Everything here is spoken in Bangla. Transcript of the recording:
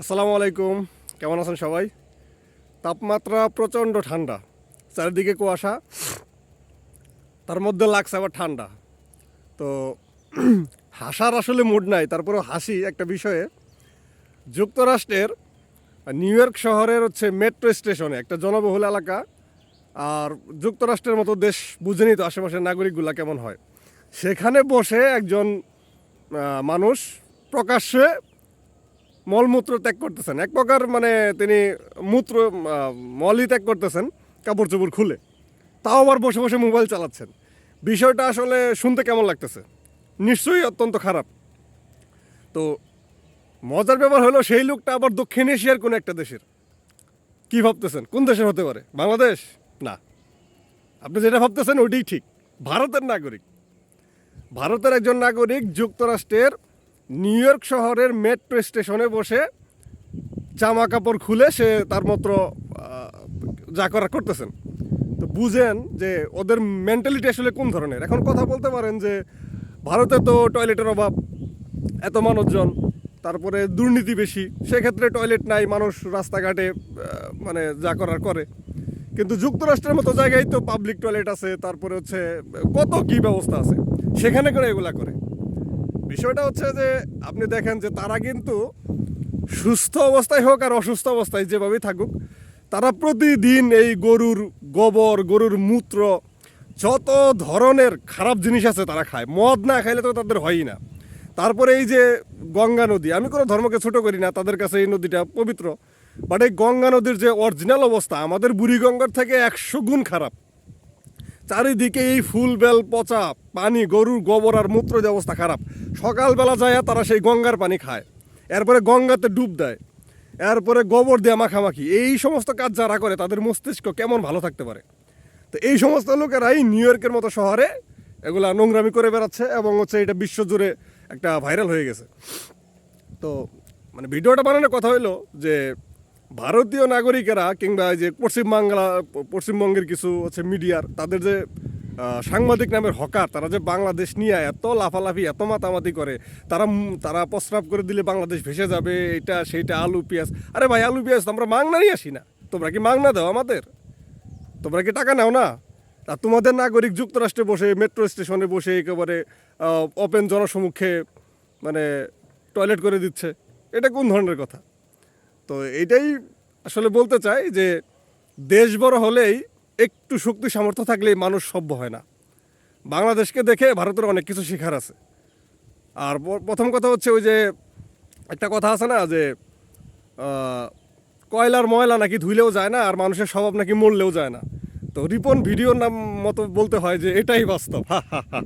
আসসালামু আলাইকুম। কেমন আছেন সবাই? তাপমাত্রা প্রচণ্ড ঠান্ডা। চারিদিকে কুয়াশা। তার মধ্যে লাগছে আবার ঠান্ডা। তো হাসার আসলে মুড নাই, তারপরেও হাসি একটা বিষয়ে। যুক্তরাষ্ট্রের নিউ ইয়র্ক শহরের হচ্ছে মেট্রো স্টেশনে একটা জনবহুল এলাকা। আর যুক্তরাষ্ট্রের মতো দেশ বুঝেনি তো আশেপাশের নাগরিকগুলা কেমন হয়? সেখানে বসে একজন মানুষ প্রকাশ্যে মলমূত্র ত্যাগ করতেছেন। এক প্রকার মানে তিনি মূত্র মলই ত্যাগ করতেছেন কাপড় চোপড় খুলে। তাও আবার বসে বসে মোবাইল চালাচ্ছেন। বিষয়টা আসলে শুনতে কেমন লাগতেছে? নিশ্চয়ই অত্যন্ত খারাপ। তো মজার ব্যাপার হলো সেই লোকটা আবার দক্ষিণ এশিয়ার কোনো একটা দেশের। কি ভাবতেছেন? কোন দেশের হতে পারে? বাংলাদেশ? না। আপনি যেটা ভাবতেছেন ওইটাই ঠিক। ভারতের নাগরিক। ভারতের একজন নাগরিক যুক্তরাষ্ট্রের নিউ ইয়র্ক শহরের মেট্রো স্টেশনে বসে জামা কাপড় খুলে সে তার আহ, যা করার করতেছেন। তো বুঝেন যে ওদের মেন্টালিটি আসলে কোন ধরনের। এখন কথা বলতে পারেন যে ভারতে তো টয়লেটের অভাব এত মানুষজন তারপরে দুর্নীতি বেশি সেক্ষেত্রে টয়লেট নাই মানুষ রাস্তাঘাটে মানে যা করার করে। কিন্তু যুক্তরাষ্ট্রের মতো জায়গায় তো পাবলিক টয়লেট আছে তারপরে হচ্ছে কত কি ব্যবস্থা আছে সেখানে করে এগুলা করে। বিষয়টা হচ্ছে যে আপনি দেখেন যে তারা কিন্তু সুস্থ অবস্থায় হোক আর অসুস্থ অবস্থায় যেভাবেই থাকুক, তারা প্রতিদিন এই গরুর গোবর, গরুর মূত্র, যত ধরনের খারাপ জিনিস আছে তারা খায়। মদ না খাইলে তো তাদের হয়ই না। তারপরে এই যে গঙ্গা নদী, আমি কোনো ধর্মকে ছোট করি না, তাদের কাছে এই নদীটা পবিত্র বাট এই গঙ্গা নদীর যে অরিজিনাল অবস্থা, আমাদের বুড়িগঙ্গার থেকে একশো গুণ খারাপ। চারিদিকে এই ফুল বেল পচা, পানি, গরুর গোবর আর মূত্র যে অবস্থা খারাপ। সকালবেলা যায় তারা সেই গঙ্গার পানি খায়। এরপরে গঙ্গাতে ডুব দেয়। এরপরে গোবর দেয়া মাখামাখি। এই সমস্ত কাজ যারা করে, তাদের মস্তিষ্ক কেমন ভালো থাকতে পারে? তো এই সমস্ত লোকেরাই নিউ ইয়র্কের মতো শহরে এগুলা নোংরামি করে বেড়াচ্ছে এবং হচ্ছে এটা বিশ্বজুড়ে একটা ভাইরাল হয়ে গেছে। তো মানে ভিডিওটা বানানোর কথা হইল যে ভারতীয় নাগরিকেরা কিংবা যে পশ্চিমবাংলা, পশ্চিমবঙ্গের কিছু হচ্ছে মিডিয়ার, তাদের যে সাংবাদিক নামের হকার, তারা যে বাংলাদেশ নিয়ে এত লাফালাফি, এত মাতামাতি করে, তারা তারা প্রস্রাব করে দিলে বাংলাদেশ ভেসে যাবে, এটা সেইটা আলু, পেঁয়াজ। আরে ভাই, আলু, পেঁয়াজ তো আমরা মাংনা নিয়ে আসি না। তোমরা কি মাংনা দাও আমাদের? তোমরা কি টাকা নাও না? আর তোমাদের নাগরিক যুক্তরাষ্ট্রে বসে, মেট্রো স্টেশনে বসে একেবারে ওপেন জনসমুখে মানে টয়লেট করে দিচ্ছে। এটা কোন ধরনের কথা? তো এটাই আসলে বলতে চাই যে দেশ বড় হলেই একটু শক্তি সামর্থ্য থাকলেই মানুষ সভ্য হয় না। বাংলাদেশকে দেখে ভারতের অনেক কিছু শেখার আছে। আর প্রথম কথা হচ্ছে ওই যে একটা কথা আছে না যে কয়লার ময়লা নাকি ধুইলেও যায় না আর মানুষের স্বভাব নাকি মরলেও যায় না। তো রিপন ভিডিওর নাম মতো বলতে হয় যে এটাই বাস্তব। হা হা হা